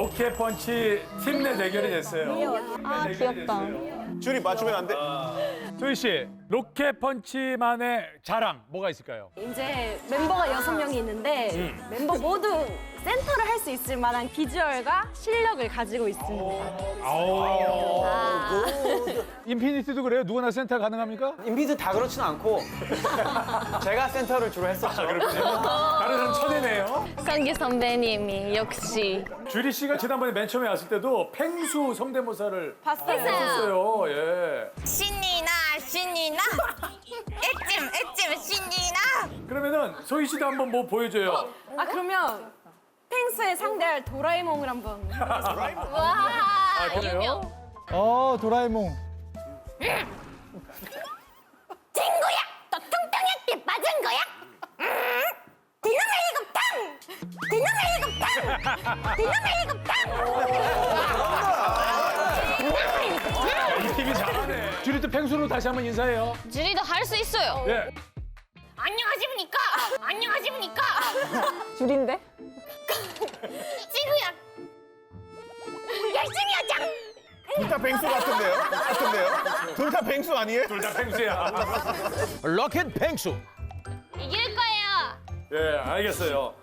로켓 펀치 팀 내 대결이 됐어요. 아 귀엽다. 줄이 맞추면 안 돼. 소희 씨, 로켓 펀치만의 자랑 뭐가 있을까요? 이제 멤버가 여섯 명이 있는데 멤버 모두 센터를 할 수 있을 만한 비주얼과 실력을 가지고 있습니다. 아. 인피니티도 그래요? 누구나 센터 가능합니까? 인피드 다 그렇진 않고 제가 센터를 주로 했었죠. 다른 사람 천이네요. 성기 선배님이 역시 주리 씨가 지난번에 맨 처음에 왔을 때도 펭수 성대모사를 봤어요. 했어요. 예. 신이 나 신이 나 애찜 애찜 신이 나 그러면은 소희 씨도 한번 뭐 보여줘요. 아 그러면 펭수에 상대할 도라에몽을 한번 와 그래요? 어 도라에몽. 친구야 너 뚱뚱했게 빠진 거야? 음, 이 팀이 잘하네. 주리도 펭수로 다시 한번 인사해요. 주리도 할 수 있어요. 예. 안녕하십니까 안녕하십니까 줄인데? 둘 다 뱅수 같은데요? 같은데요? 둘 다 뱅수 아니에요? 둘 다 펭수야. 로켓 펭수. 이길 거예요. 예, 알겠어요.